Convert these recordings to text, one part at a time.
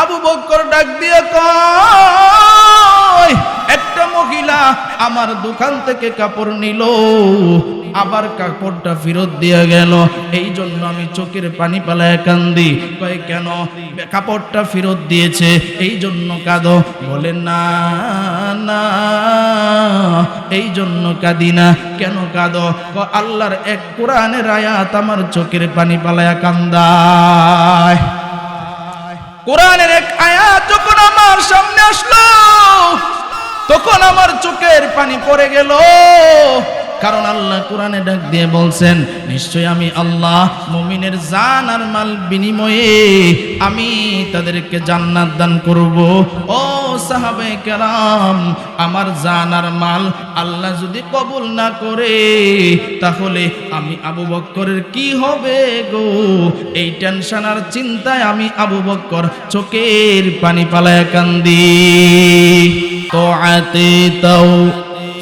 আবু বক্কর ডাক দিয়ে কয়, একটা মহিলা আমার দোকান থেকে কাপড় নিল, আবার কাপড়টা ফেরত দিয়ে গেল। এই জন্য আমি চোখের পানি পালায় কান্দি। কয়, কেন? কাপড়টা ফেরত দিয়েছে এই জন্য কাঁদো। বলে না না এই জন্য কাঁদি না। কেন কাঁদো? আল্লাহর এক কোরআনের আয়াত আমার চোখের পানি পালায়া কান্দায়। কোরআনের এক আয়াত যখন আমার সামনে আসলো, তখন আমার চোখের পানি পড়ে গেল। কারণ আল্লাহ কোরআনে ডাক দিয়ে বলছেন নিশ্চয় আমি আল্লাহ, মুমিনের জান আর মাল বিনিময়ে আমি তাদেরকে জান্নাত দান করব। ও সাহাবে কেরাম আমার জান আর মাল আল্লাহ যদি কবুল না করে তাহলে আমি আবু বক্করের কি হবে গো এই টেনশন আর চিন্তায় আমি আবু বক্কর চোখের পানি পালায় কান্দি তো আতে তাও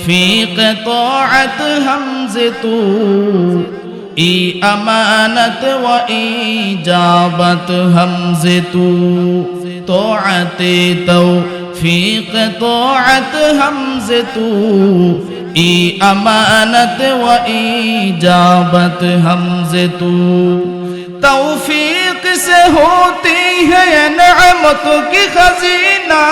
في قطاعة همزة إي أمانة وإجابة همزة طاعة تو فی قطاعت حمز تو، ای امانت و ایجابت حمز تو۔ توفیق سے ہوتی ہے نعمت کی خزینہ۔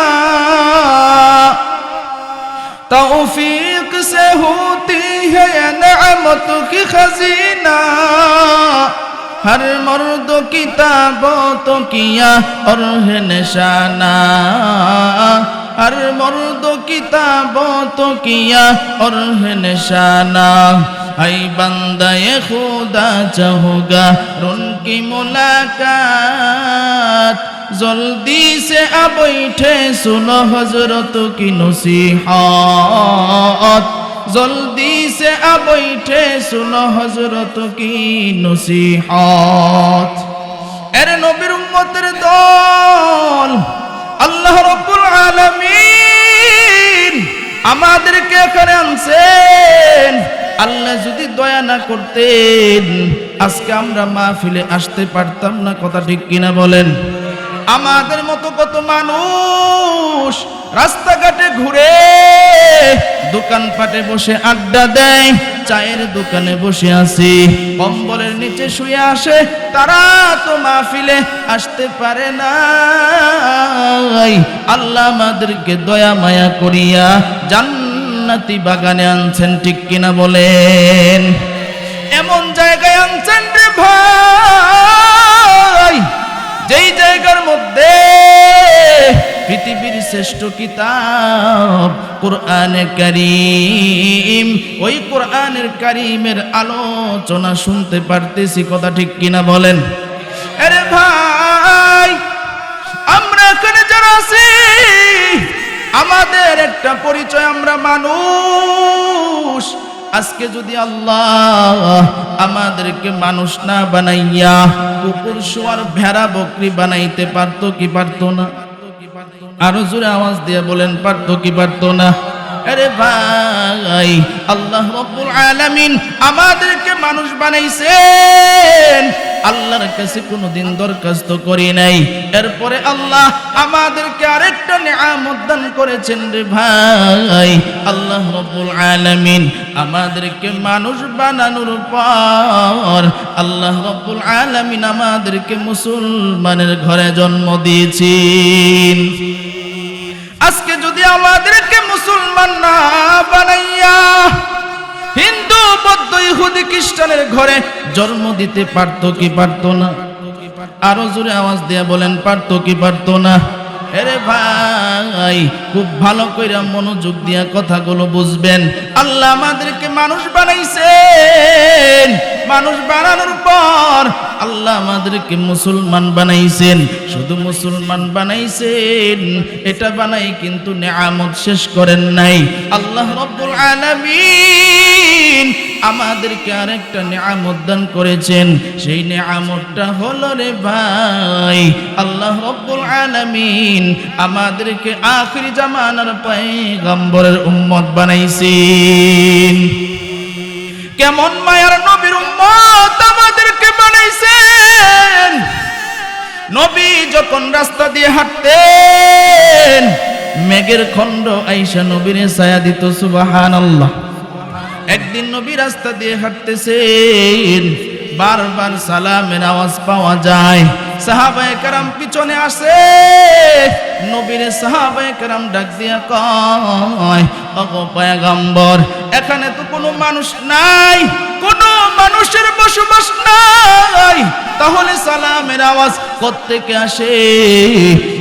توفیق سے ہوتی ہے نعمت کی خزینہ۔ ہر مرد کتابوں تو کیا اور ہے نشانہ ہر مرد کتابوں تو کیا اور ہے نشانہ اے بندہ خدا چاہو گا ان کی ملاقات জলদি সে আবৈঠে শুনো হজরত কি নসিহত জলদি সে আবৈঠে, শুনো হজরত কি নসিহত। এর নবীর উম্মতের দল, আল্লাহ রব্বুল আলামিন আমাদেরকে এখানে আনছেন। আল্লাহ যদি দয়া না করতেন, আজকে আমরা মাহফিলে আসতে পারতাম না, কথা ঠিক কিনা বলেন? আমাদের মতো কত মানুষ রাস্তাঘাটে ঘুরে দোকানপাটে বসে আড্ডা দেয়, চায়ের দোকানে বসে আছে। কম্বলের নিচে শুয়ে আসে, তারা তো মাহফিলে আসতে পারে না আল্লাহ আমাদেরকে দয়া মায়া করিয়া জান্নাতি বাগানে আনছেন, ঠিক কিনা বলেন? এমন জায়গায় আনছেন রে ভাই। যেই জায়গার মধ্যে পৃথিবীর শ্রেষ্ঠ কিতাব কোরআনে করিম, ওই কোরআনের করিমের আলোচনা শুনতে পারতেছি, কথা ঠিক কিনা বলেন? আরে ভাই, আমরা এখানে যারা আছি, আমাদের একটা পরিচয় আমরা মানুষ। আজকে যদি আল্লাহ আমাদেরকে মানুষ না বানাইয়া কুকুর শোয়ার ভেড়া বকরি বানাইতে পারতো কি পারতো না? আরও জোরে আওয়াজ দিয়ে বলেন, পারতো কি পারতো না? আরে ভাই, আল্লাহ রব্বুল আলামিন আমাদেরকে মানুষ বানাইছেন। আল্লাহর কাছে কোনোদিন দরখাস্ত করি নাই। এরপরে আল্লাহ আমাদেরকে আরেকটা নিয়ামত দান করেছেন রে ভাই। আল্লাহ রব্বুল আলামিন আমাদেরকে মানুষ বানানোর পর আল্লাহ রব্বুল আলামিন আমাদেরকে মুসলমানের ঘরে জন্ম দিয়েছেন। আজকে যদি আমাদেরকে মুসলমান না বানাইয়া হিন্দু, বৌদ্ধ, ইহুদি, খ্রিস্টানের ঘরে জন্ম দিতে পারতো কি পারতো না? আরও জোরে আওয়াজ দিয়ে বলেন, পারতো কি পারতো না? এরে ভাই, খুব ভালো কইরা মনোযোগ দিয়া কথাগুলো বুঝবেন। আল্লাহ আমাদেরকে মানুষ বানাইছেন। মানুষ বানানোর পর আল্লাহ আমাদেরকে মুসলমান বানাইছেন। শুধু মুসলমান বানাইছেন, এটা বানাই কিন্তু নেয়ামত শেষ করেন নাই। আল্লাহ রব্বুল আলামিন আমাদেরকে আরেকটা নেয়ামত দান করেছেন। সেই নেয়ামতটা হলো রে ভাই, আল্লাহ রব্বুল আলামিন আমাদেরকে আখিরি জামানার পয়গম্বরের উম্মত বানাইছেন। কেমন মায়ার নবীর উম্মত আমাদেরকে বানাইছেন। নবী যখন রাস্তা দিয়ে হাঁটতেন, মেঘের খণ্ড আইসা নবীর ছায়া দিত সুবাহান আল্লাহ একদিন নবী রাস্তা দিয়ে হাঁটতেছেন, বারবার সালামের আওয়াজ পাওয়া যায়। সাহাবায়ে কারাম পিছনে আসে। নবীর সাহাবায়ে কারাম ডাক দিয়া কয়, অগো পয়গম্বর, এখানে তো কোনো মানুষ নাই, কোনো মানুষের বসবাস নাই। তাহলে সালামের আওয়াজ কোত্থেকে আসে?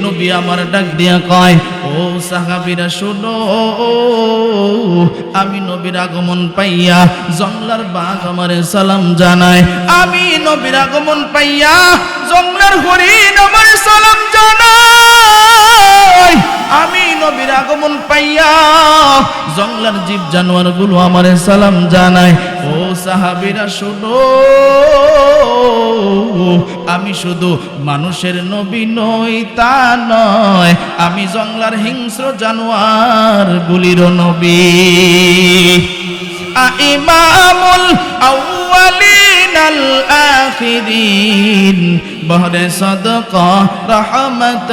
নবী আমার ডাক দিয়া কয়, ও সাহাবীরা, শোনো। আমি নবীর আগমন পাইয়া জংলার বাঘ আমারে সালাম জানায়। আমি নবীর আগমন পাইয়া জংলার হরিণ আমারে সালাম জানায়। জংলার জীব জানোয়ারগুলো আমারে সালাম জানায়, ও সাহাবিরা, শোনো, আমি শুধু মানুষের নবী নই, তা নয়, আমি জংলার হিংস্র জানোয়ার গুলির নবী আল আখিরিন بحر صدقة رحمة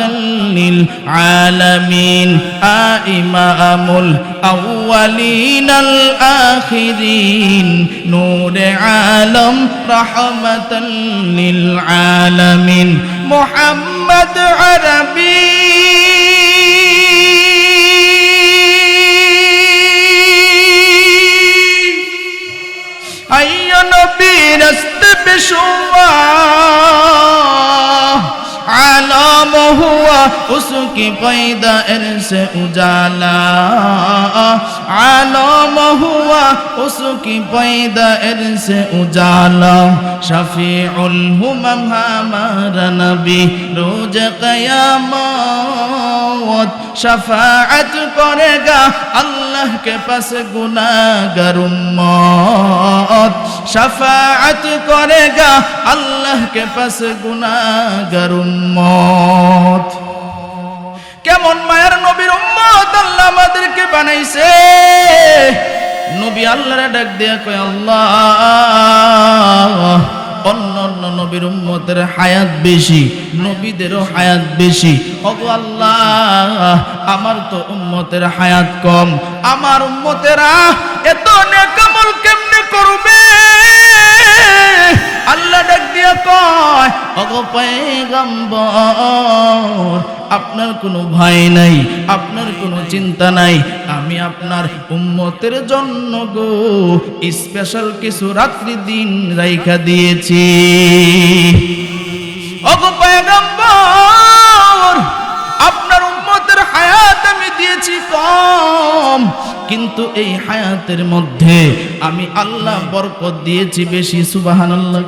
للعالمين. آئمام الأولين الآخرين. نور عالم رحمة للعالمين. محمد عربي. أي نبي نستبشر नाम हुआ उसकी पैदा से उजाला عالم ہوا اس کی پیدائر سے اجالا شفیع الہمم ہمارا نبی روز قیامت شفاعت کرے گا اللہ کے پاس گناہگار امت شفاعت کرے گا اللہ کے پاس گناہگار امت কেমন মায়ের নবীর উম্মত আল্লাহ আমাদেরকে বানাইছে। নবী আল্লাহরে ডাক দিয়া কয়, আল্লাহ, অন্য অন্য নবীর উম্মতের হায়াত বেশি, নবীদেরও হায়াত বেশি। ওগো আল্লাহ, আমার তো উম্মতের হায়াত কম। আমার উম্মতেরা এত নেকামল কেমনে করবে? দিয়া কয় ওগো পয়গম্বর আপনার কোনো ভয় নাই আপনার কোনো চিন্তা নাই আমি আপনার উম্মতের জন্য গো স্পেশাল কিছু রাত্রি দিন রাইখা দিয়েছি। ওগো পয়গম্বর আপনার উম্মতের হায়াত আমি দিয়েছি কম কিন্তু এই হায়াতের মধ্যে আমি আল্লাহ বরকত দিয়েছি বেশি সুবহানাল্লাহ।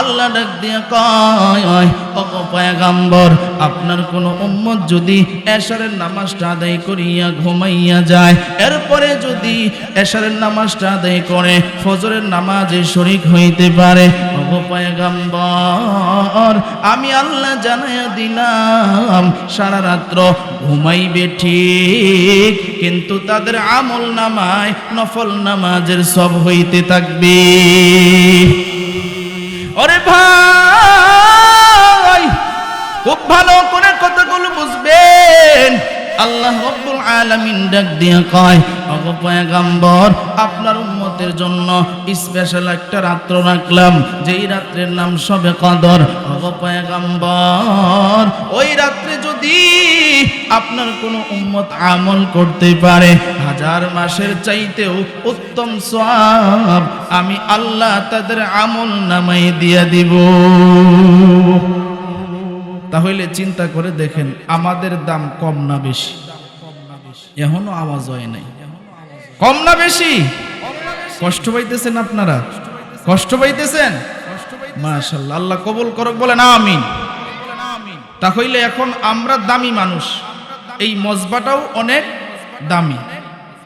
আল্লাহ ডাক দিয়ে কয় ওগো পয়গাম্বর, আপনার কোনো উম্মত যদি এশারের নামাজটা আদায় করিয়া ঘুমাইয়া যায়, এরপরে যদি এশারের নামাজটা আদায় করে, ফজরের নামাজে শরিক হইতে পারে ওগো পয়গাম্বর, আমি আল্লাহ জানাইয়া দিলাম, সারা রাত্র ঘুমাইবে ঠিক, কিন্তু তাদের আমল নামায় নফল নামাজের সব হইতে থাকবে। ওরে ভাই আল্লাহ রব্বুল আলামিন ডাক দিয়ে কয় ওগো পয়গাম্বর, আপনার উম্মতের জন্য স্পেশাল একটা রাত্র রাখলাম। যেই রাত্রের নাম সবে কদর। পয়গাম্বর, ওই রাত্রে যদি আপনার কোনো উম্মত আমল করতে পারে, হাজার মাসের চাইতেও উত্তম সওয়াব আমি আল্লাহ তাদের আমল নামাই দিয়া দিব। তাহলে চিন্তা করে দেখেন, আমাদের দাম কম না বেশি? এখনও আওয়াজ হয় নাই। কম না বেশি? কষ্ট পাইতেছেন আপনারা? কষ্ট পাইতেছেন? মাশাল্লাহ আল্লাহ কবুল করক, বলেন আমিন। তাহলে এখন আমরা দামি মানুষ। এই মজবাটাও অনেক দামি।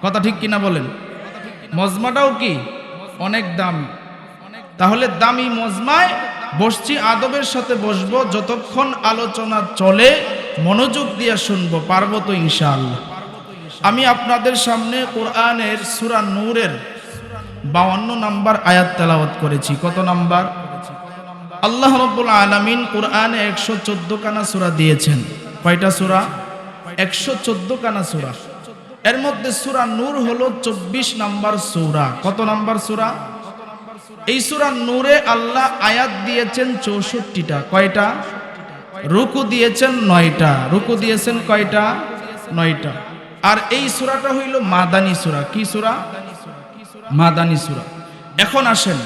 কথা ঠিক কিনা বলেন? মজমাটাও কি? অনেক দামি। তাহলে দামি মজমায় বসছি আদবের সাথে বসবো, যতক্ষণ আলোচনা চলে, মনোযোগ দিয়ে শুনব, পারব তো ইনশাআল্লাহ। আমি আপনাদের সামনে কোরআনের সুরা নূরের বাউান্ন নাম্বার আয়াত তেলাওয়াত করেছি। কত নাম্বার? আল্লাহ রব্বুল আলামিন কোরআনে একশো চোদ্দ কানা সুরা দিয়েছেন। কয়টা সুরা? একশো চোদ্দ কানা সুরা। এর মধ্যে সুরা নূর হলো চব্বিশ নাম্বার সুরা। কত নাম্বার সুরা? এই সুরা নূরে আল্লাহ আয়াত দিয়েছেন চৌষট্টিটা। কয়টা? রুকু দিয়েছেন নয়টা। রুকু দিয়েছেন কয়টা? নয়টা। আর এই সুরাটা হইল মাদানী সুরা। কি সুরা? মাদানী সুরা। এখন আসেন,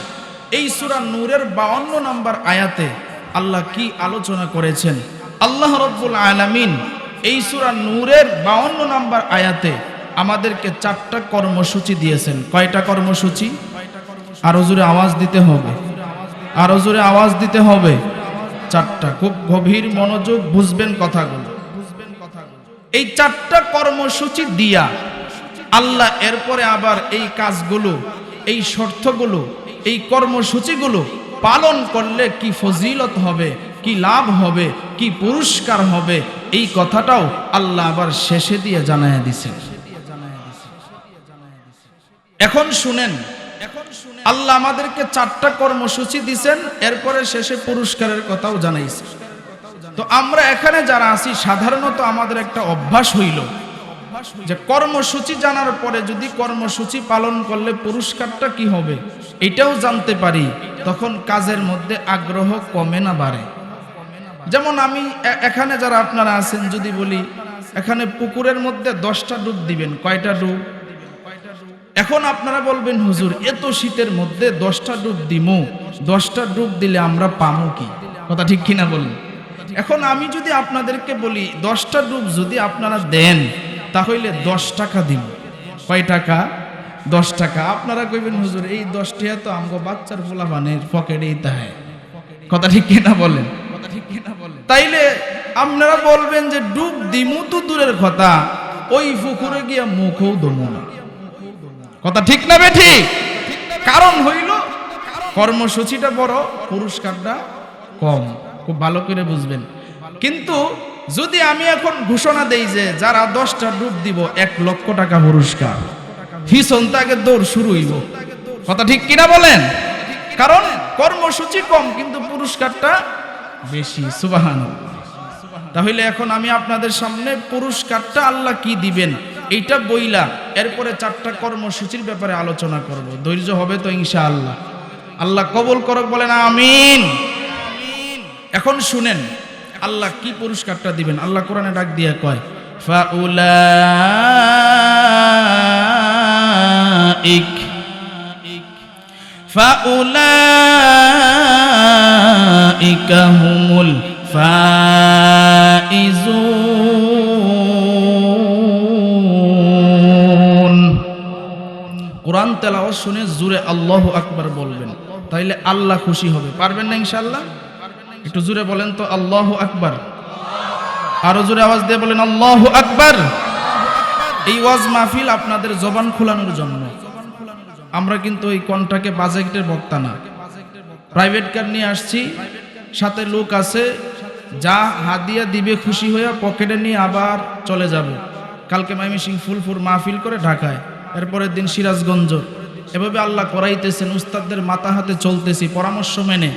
এই সুরা নূরের বাউন্ন নম্বর আয়াতে আল্লাহ কি আলোচনা করেছেন? আল্লাহ রব্বুল আলামিন এই সুরা নূরের বাউন্ন নম্বর আয়াতে আমাদেরকে চারটা কর্মসূচি দিয়েছেন। কয়টা কর্মসূচি? আরও জোরে আওয়াজ দিতে হবে। আরও জোরে আওয়াজ দিতে হবে। চারটা, খুব গভীর মনোযোগ বুঝবেন কথাগুলো। এই চারটা কর্মসূচি দিয়া আল্লাহ এরপরে আবার এই কাজগুলো, এই শর্তগুলো, এই কর্মসূচিগুলো পালন করলে কি ফজিলত হবে, কি লাভ হবে, কি পুরস্কার হবে, এই কথাটাও আল্লাহ আবার শেষে দিয়ে জানায় দিছেন। এখন শুনেন আল্লাহ আমাদেরকে চারটা কর্মসূচি দিছেন, এরপরে শেষে পুরস্কারের কথাও জানাইছে। তো আমরা এখানে যারা আছি, সাধারণত আমাদের একটা অভ্যাস হইল যে কর্মসূচি জানার পরে যদি কর্মসূচি পালন করলে পুরস্কারটা কি হবে, এটাও জানতে পারি, তখন কাজের মধ্যে আগ্রহ কমে না বাড়ে। যেমন আমি এখানে যারা আপনারা আছেন, যদি বলি, এখানে পুকুরের মধ্যে দশটা ডুব দিবেন, কয়টা ডুব? এখন আপনারা বলবেন, হুজুর, এত শীতের মধ্যে দশটা ডুব দিমু। দশটা ডুব দিলে আমরা পামু কি? কথা ঠিক কিনা বলুন। এখন আমি যদি আপনাদেরকে বলি, দশটা ডুব যদি আপনারা দেন, তাহলে দশ টাকা দিন কয় টাকা? দশ টাকা। আপনারা কইবেন, হুজুর, এই দশ টাকা তো আমগো বাচ্চার ফুলাবানের পকেটেই তাই কথা ঠিক কিনা বলেন? কথা ঠিক কিনা বলেন। তাইলে আপনারা বলবেন যে, ডুব দিমু তো দূরের কথা, ওই পুকুরে গিয়া মুখও দমু না। কথা ঠিক না বেঠি কারণ হইল, কর্মসূচিটা বড়, পুরস্কারটা কম। খুব ভালো করে বুঝবেন। কিন্তু যদি আমি এখন ঘোষণা দেই যে যারা দশটা ডুব দিব, এক লক্ষ টাকা পুরস্কার হিসন তাকে দৌড় শুরু হইব। কথা ঠিক কিনা বলেন? কারণ কর্মসূচি কম, কিন্তু পুরস্কারটা বেশি। সুবাহান তাহলে এখন আমি আপনাদের সামনে পুরস্কারটা আল্লাহ কি দিবেন? এইটা বইলা এরপরে চারটা কর্মসূচির ব্যাপারে আলোচনা করব। ধৈর্য হবে তো ইনশাআল্লাহ। আল্লাহ আল্লাহ কবল করক, বলেন আমিন। এখন শুনেন, আল্লাহ কি পুরস্কারটা দিবেন? আল্লাহ কোরআনে ডাক দিয়ে কয়, ফাউলাইক, ফাউলাইকা হুমুল ফাইজুন তেলাওয়াত শুনে জুরে আল্লাহু আকবার বলবেন, তাইলে আল্লাহ খুশি হবে। পারবেন না ইনশাআল্লাহ? একটু জুরে বলেন তো, আল্লাহু আকবার। আরও জোরে আওয়াজ দিয়ে বলেন, আল্লাহু আকবার। এই ওয়াজ মাহফিল আপনাদের জবান খোলানোর জন্য। আমরা কিন্তু ওই কন্টাকে বাজেটের বক্তা না। প্রাইভেট কার নিয়ে আসছি, সাথে লোক আছে, যা হাদিয়া দিবে খুশি হয়ে পকেটে নিয়ে আবার চলে যাব। কালকে মাইমিসিং ফুলফুর মাহফিল করে ঢাকায়, এরপরের দিন সিরাজগঞ্জ। এভাবে আল্লাহ করাইতেছেন, উস্তাদদের মাথা হাতে চলতেছি, পরামর্শ মেনে।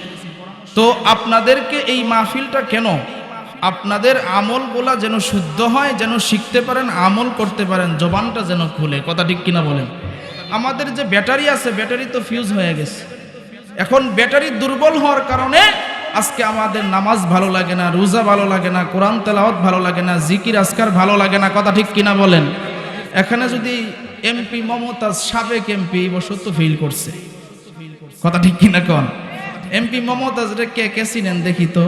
তো আপনাদেরকে এই মাহফিলটা কেন? আপনাদের আমলগুলা যেন শুদ্ধ হয়, যেন শিখতে পারেন, আমল করতে পারেন, জবানটা যেন খুলে। কথা ঠিক কিনা বলেন? আমাদের যে ব্যাটারি আছে, ব্যাটারি তো ফিউজ হয়ে গেছে। এখন ব্যাটারি দুর্বল হওয়ার কারণে আজকে আমাদের নামাজ ভালো লাগে না, রোজা ভালো লাগে না, কোরআন তেলাওয়াত ভালো লাগে না, জিকির, আজকার ভালো লাগে না। কথা ঠিক কিনা বলেন? এখানে যদি এমপি মমতাজ সাবেক এমপি, এই ফিল করছে। কথা ঠিক কিনা কন? এমপি মমতাজ রে কে কে চিনেন দেখি তো।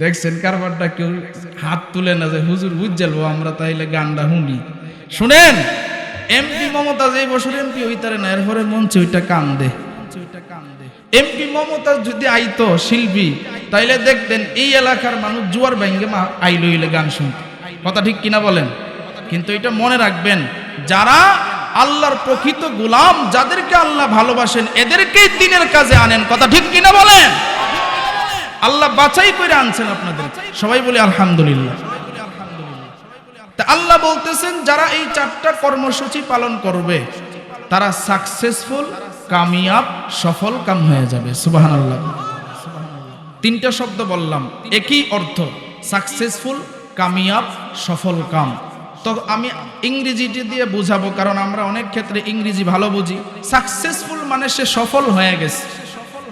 দেখছেন কারবারটা কেউ হাত তুলে না যে, হুজুর বুঝজালবো আমরা তাইলে গানটা শুনি। শুনেন, এমপি মমতাজ এই বছর এমপি হইতারে না, এরপরে মঞ্চে ওইটা কান দে এমপি মমতাজ যদি আইতো, শিল্পী, তাইলে দেখতেন এই এলাকার মানুষ জুয়ার ব্যাঙ্গে আইলো ইলে গান শুনতে। কথা ঠিক কিনা বলেন? কিন্তু এটা মনে রাখবেন, যারা আল্লাহর প্রকৃত গোলাম, যাদেরকে আল্লাহ ভালোবাসেন, এদেরকেই দিনের কাজে আনেন। কথা ঠিক কিনা বলেন? আল্লাহ বাছাই করে আনছেন আপনাদের। সবাই বলে আলহামদুলিল্লাহ। আল্লাহ বলতেছেন, যারা এই চারটা কর্মসূচি পালন করবে, তারা সাকসেসফুল কামিয়াব, সফল, কাম হয়ে যাবে। সুবাহান তিনটা শব্দ বললাম। একই অর্থ সাকসেসফুল কামিয়াব, সফল কাম। তো আমি ইংরেজিটি দিয়ে বুঝাবো, কারণ আমরা অনেক ক্ষেত্রে ইংরেজি ভালো বুঝি। সাকসেসফুল মানে সে সফল হয়ে গেছে।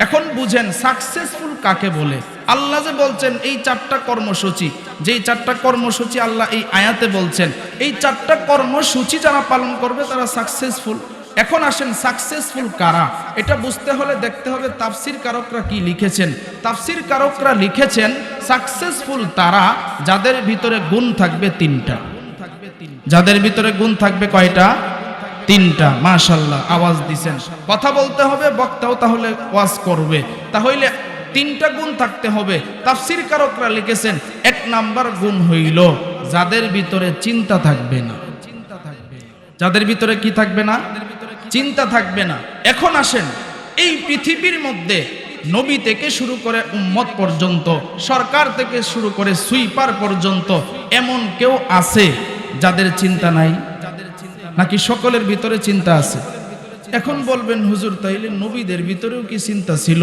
এখন বুঝেন সাকসেসফুল কাকে বলে? আল্লাহ যে বলছেন, এই চারটা কর্মসূচি। যেই চারটা কর্মসূচি আল্লাহ এই আয়াতে বলছেন, এই চারটা কর্মসূচি যারা পালন করবে, তারা সাকসেসফুল এখন আসেন সাকসেসফুল কারা? এটা বুঝতে হলে দেখতে হবে তাফসির কারকরা কি লিখেছেন। তাফসির কারকরা লিখেছেন সাকসেসফুল তারা, যাদের ভিতরে গুণ থাকবে তিনটা। যাদের ভিতরে গুণ থাকবে কয়টা? তিনটা। মাশাল্লাহ আওয়াজ দিছেন। কথা বলতে হবে, বক্তাও তাহলে ওয়াজ করবে। তাহলে তিনটা গুণ থাকতে হবে। তাফসির কারকরা লিখেছেন, এক নাম্বার গুণ হইল যাদের ভিতরে চিন্তা থাকবে না। যাদের ভিতরে কি থাকবে না? চিন্তা থাকবে না। এখন আসেন, এই পৃথিবীর মধ্যে নবী থেকে শুরু করে উম্মত পর্যন্ত, সরকার থেকে শুরু করে সুইপার পর্যন্ত এমন কেউ আছে যাদের চিন্তা নাই? নাকি সকলের ভিতরে চিন্তা আছে? এখন বলবেন, হুজুর, তাইলে নবীদের ভিতরেও কি চিন্তা ছিল?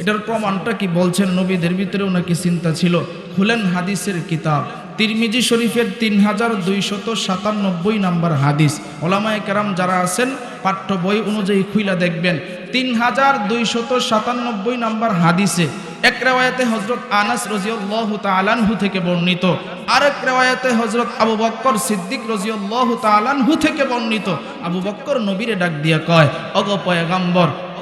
এটার প্রমাণটা কি বলছেন? নবীদের ভিতরেও নাকি চিন্তা ছিল? খুলেন হাদিসের কিতাব। তিরমিজি শরীফের তিন হাজার দুইশত সাতানব্বই নাম্বার হাদিস। ওলামায় কেরাম যারা আছেন, পাঠ্য বই অনুযায়ী খুইলা দেখবেন। তিন হাজার দুইশত সাতানব্বই নাম্বার হাদিসে এক রেওয়ায়তে হজরত আনাস রজিউল্লাহ তালানহু থেকে বর্ণিত। আরেক রেওয়ায়তে হজরত আবু বক্কর সিদ্দিক রজিউল্লাহ তালানহু থেকে বর্ণিত। আবু বক্কর নবীরে ডাক দিয়া কয়, অগ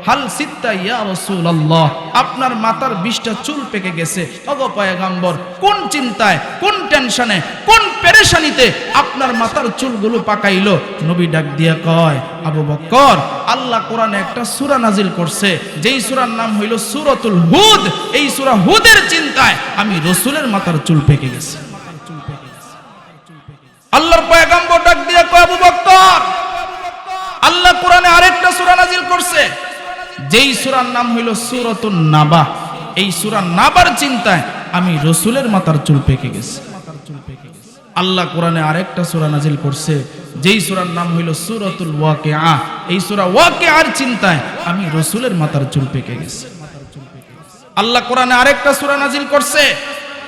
হাল সিত্তা ইয়া রাসূলুল্লাহ। আপনার মাথার বিশটা চুল পেকে গেছে। অগ পয়গাম্বর, কোন চিন্তায়, কোন টেনশনে, কোন পেরেশানিতে আপনার মাথার চুলগুলো পাকাইলো? নবী ডাক দিয়া কয়, আবু বক্কর, আল্লাহ কোরআনে একটা সূরা নাজিল করছে। যেই সূরার নাম হইল সূরাতুল হুদ। এই সূরা হুদের চিন্তায় আমি রসুলের মাথার চুল পেকে গেছে। আল্লাহর পয়গাম্বর ডাক দিয়া কয়, আবু বক্কর, আল্লাহ কোরআনে আরেকটা সূরা নাজিল করছে। যেই সূরার নাম হইল সূরাতুন নাবা, এই সুরার নাবার চিন্তায় আমি রসুলের মাথার চুল পেকে গেছি। আল্লাহ কোরআনে আরেকটা সূরা নাজিল করছে, যেই সূরার নাম হইল সূরাতুল ওয়াকিআ, এই সূরা ওয়াকিআর চিন্তায় আমি রসুলের মাথার চুল পেকে গেছি। আল্লাহ কোরআনে আরেকটা সূরা নাজিল করছে,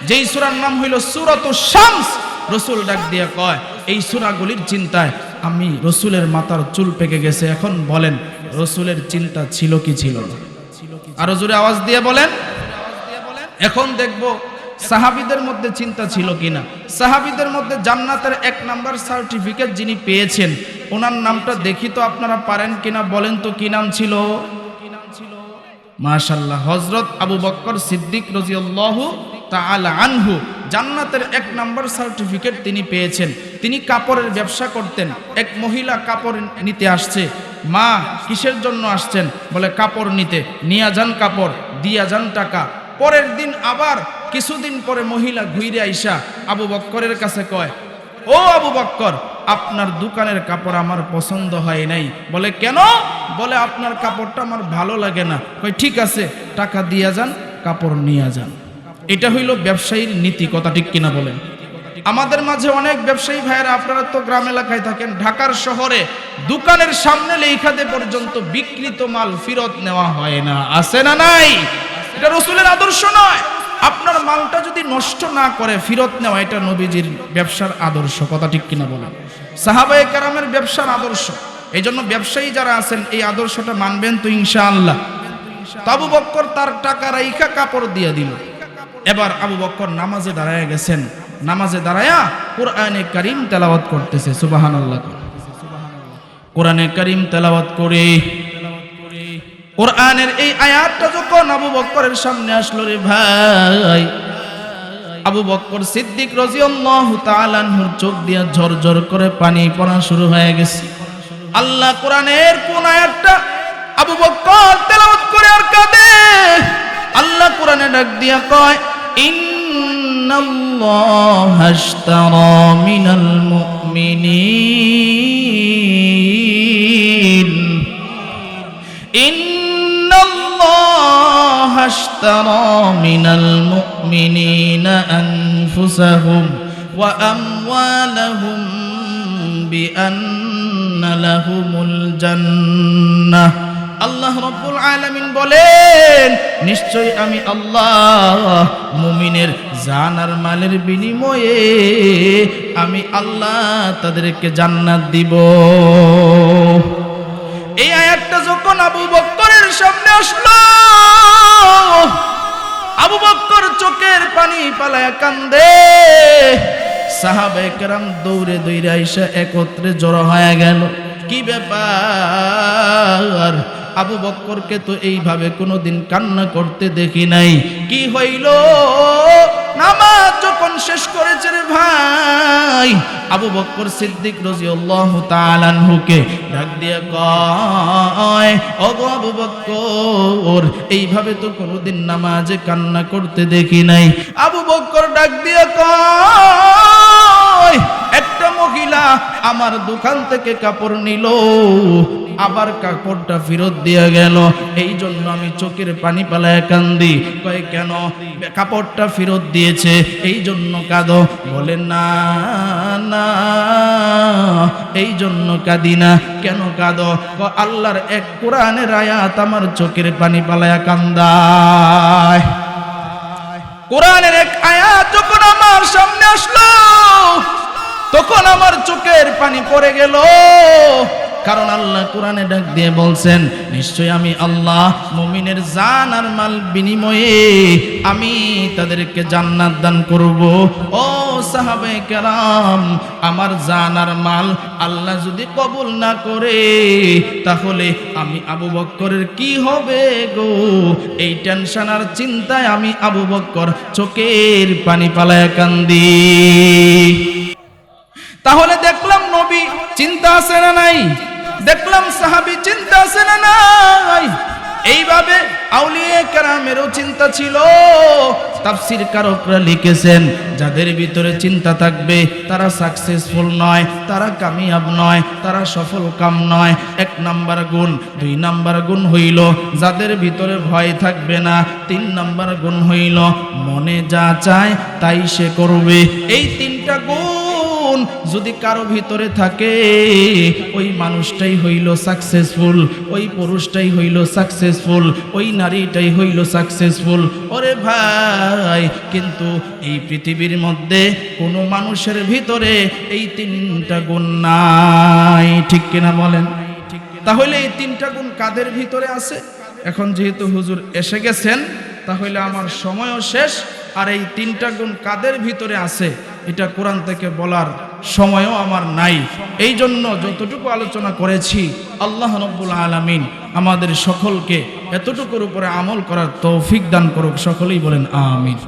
যেই সূরার নাম হইল সূরাতুশ শামস, রসুল ডাক দিয়া কয়, এই সূরাগুলির চিন্তায় আমি রসুলের মাথার চুল পেকে গেছে, এখন বলেন রসুলের চিন্তা ছিল কি ছিল আরও জোরে আওয়াজ দিয়ে বলেন। এখন দেখব সাহাবিদের মধ্যে চিন্তা ছিল কিনা সাহাবিদের মধ্যে জান্নাতের এক নাম্বার সার্টিফিকেট যিনি পেয়েছেন, ওনার নামটা দেখি তো আপনারা পারেন কিনা, বলেন তো কি নাম ছিল? মাশাল্লাহ হজরত আবু বক্কর সিদ্দিক রাজিয়াল্লাহু তাআলা আনহু জান্নাতের এক নাম্বার সার্টিফিকেট তিনি পেয়েছেন। তিনি কাপড়ের ব্যবসা করতেন। এক মহিলা কাপড় নিতে আসছে। মা কিসের জন্য আসছেন? বলে, কাপড় নিতে। নিয়া যান কাপড়, দিয়া যান টাকা। পরের দিন আবার কিছুদিন পরে মহিলা ঘুরে আইসা আবু বক্করের কাছে কয়, ও আবু বক্কর, আপনার দোকানের কাপড় আমার পছন্দ হয় নাই। বলে, কেন? বলে, আপনার কাপড়টা আমার ভালো লাগে না। কই ঠিক আছে, টাকা দিয়া যান, কাপড় নিয়ে যান। এটা হইল ব্যবসায়ীর নীতি, কথা ঠিক কিনা বলেন। আমাদের মাঝে অনেক ব্যবসায়ী ভাইয়েরা, আপনারা তো গ্রাম এলাকায় থাকেন, ঢাকার শহরে দোকানের সামনে লেখাতে পর্যন্ত বিকৃত মাল ফেরত নেওয়া হয় না। আছে না নাই? এটা রসুলের আদর্শ নয়। আপনার মালটা যদি নষ্ট না করে ফেরত নেওয়া, এটা নবীজির ব্যবসার আদর্শ, কথা ঠিক কিনা বলেন। সাহাবায়ে কারামের ব্যবসার আদর্শ। এই জন্য ব্যবসায়ী যারা আছেন, এই আদর্শটা মানবেন তো ইনশাআল্লাহ। তাবু বক্কর তার টাকা রাইখা কাপড় দিয়ে দিল। এবার আবু বক্কর নামাজে দাঁড়ায় গেছেন। নামাজে দাঁড়ায়া কোরআনে করিম তেলাওয়াত করতেছে সুবাহান আল্লাহ কোরআনে করিম তেলাওয়াত করে। কোরআনের এই আয়াতটা যখন আবু বক্করের সামনে আসলো রে ভাই, আবু বক্কর সিদ্দিক রাজিয়াল্লাহু তাআলা আনহুর চোখ দিয়ে ঝরঝর করে পানি পড়া শুরু হয়ে গেছে। আল্লাহ কোরআনের কোন আয়াতটা আবু বক্কর তেলাওয়াত করে আর কাঁদে। আল্লাহ কোরআনে ডাক দিয়া কয় إن الله اشترى من المؤمنين. إن الله اشترى من المؤمنين أنفسهم وأموالهم بأن لهم الجنة. আল্লাহ রব্বুল আলামিন বলেন, নিশ্চয়ই আমি আল্লাহ মুমিনের জান আর মালের বিনিময়ে আমি আল্লাহ তাদেরকে জান্নাত দিব। এই আয়াতটা যখন আবু বক্করের সামনে আসলো, আবু বক্কর চোখের পানি পালায় কান্দে। সাহাবে কেরাম দৌড়ে দৌড়ে আইসা একত্রে জড়ো হয়ে গেল। কি ব্যাপার? আবু বক্করকে তো এইভাবে কোনোদিন কান্না করতে দেখি নাই। কি হইল? নামাজ যখন শেষ করেছে রে ভাই, আবু বক্কর সিদ্দিক রাদিয়াল্লাহু তাআলা আনহুকে ডাক দিয়ে কয় ওগো আবু বক্কর, এইভাবে তো কোনোদিন নামাজে কান্না করতে দেখি নাই। আবু বক্কর ডাক দিয়ে কয় একটা মহিলা আমার দোকান থেকে কাপড় নিল, আবার কাপড়টা ফেরত দিয়ে গেল। এই জন্য আমি চোখের পানি পালায় কান্দি। কয়, কেন? কাপড়টা ফেরত দিয়েছে এই জন্য কাঁদো। বলে না না এই জন্য কাঁদি না। কেন কাঁদো? আল্লাহর এক কোরআনের আয়াত আমার চোখের পানি পালায়া কান্দায়। কোরআনের এক আয়াত যখন আমার সামনে আসলো তখন আমার চোখের পানি পড়ে গেল। কারণ আল্লাহ কোরআনে ডাক দিয়ে বলছেন নিশ্চয় আমি আল্লাহ মুমিনের জান আর মাল বিনিময়ে আমি তাদেরকে জান্নাত দান করব। ও সাহাবে কেরাম, আমার জান আর মাল আল্লাহ যদি কবুল না করে, তাহলে আমি আবু বক্করের কি হবে গো? এই টেনশন আর চিন্তায় আমি আবু বক্কর চোখের পানি পালায় কান্দি। তাহলে দেখলাম নবী চিন্তা আছে না নাই? দেখলাম সাহাবি চিন্তা আছে না নাই? এইভাবে আউলিয়ে কেরামেরও চিন্তা ছিল। তাফসির কারকরা লিখেছেন, যাদের ভিতরে চিন্তা থাকবে, তারা সাকসেসফুল নয়, তারা কামিয়াব নয়, তারা সফল কাম নয়। এক নাম্বার গুণ, দুই নাম্বার গুণ হইল, যাদের ভিতরে ভয় থাকবে না, তিন নাম্বার গুণ হইল, মনে যা চায় তাই সে করবে। এই তিনটা গুণ যদি কারও ভিতরে থাকে, ওই মানুষটাই হইল সাকসেসফুল ওই পুরুষটাই হইল সাকসেসফুল ওই নারীটাই হইল সাকসেসফুল ওরে ভাই, কিন্তু এই পৃথিবীর মধ্যে কোনো মানুষের ভিতরে এই তিনটা গুণ নাই, ঠিক কিনা বলেন? তাহলে এই তিনটা গুণ কাদের ভিতরে আছে? এখন যেহেতু হুজুর এসে গেছেন, তাহলে আমার সময়ও শেষ, আর এই তিনটা গুণ কাদের ভিতরে আছে? এটা কোরআন থেকে বলার সময়ও আমার নাই। এই জন্য যতটুকু আলোচনা করেছি, আল্লাহ রব্বুল আলমিন আমাদের সকলকে এতটুকুর উপরে আমল করার তৌফিক দান করুক, সকলেই বলেন আমিন।